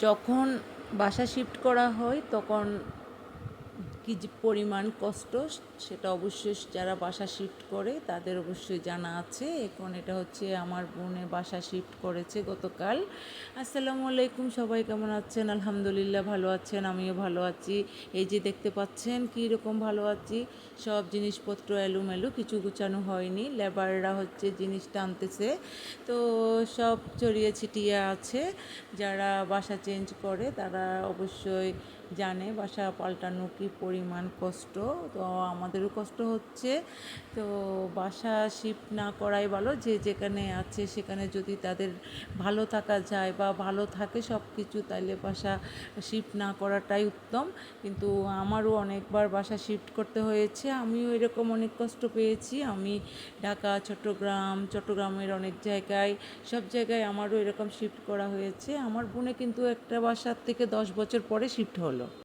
যখন বাসা শিফট করা হয় তখন কী যে পরিমাণ কষ্ট, সেটা অবশ্যই যারা বাসা শিফট করে, তাদের অবশ্যই জানা আছে। এখন এটা হচ্ছে আমার বোনে বাসা শিফট করেছে গতকাল। আসসালামু আলাইকুম, সবাই কেমন আছেন? আলহামদুলিল্লাহ ভালো আছেন, আমিও ভালো আছি। এই যে দেখতে পাচ্ছেন কী রকম ভালো আছি? সব জিনিসপত্র এলোমেলো, কিছু গুছানো হয়নি। লেবাররা হচ্ছে জিনিস টানতেছে তো সব ছড়িয়ে ছিটিয়ে আছে। যারা বাসা চেঞ্জ করে, তারা অবশ্যই জানে বাসা পাল্টানো কী কি পরিমাণ কষ্ট। তো আমাদেরও কষ্ট হচ্ছে। তো বাসা শিফট না করাই ভালো। যে যেখানে আছে সেখানে যদি তাদের ভালো থাকা যায় বা ভালো থাকে সব কিছু তাইলে বাসা শিফট না করাটাই উত্তম। কিন্তু আমারও অনেকবার বাসা শিফট করতে হয়েছে। আমিও এরকম অনেক কষ্ট পেয়েছি। আমি ঢাকা, চট্টগ্রাম, চট্টগ্রামের অনেক জায়গায়, সব জায়গায় আমারও এরকম শিফট করা হয়েছে। আমার বোনে কিন্তু একটা বাসার থেকে দশ বছর পরে শিফট হলো।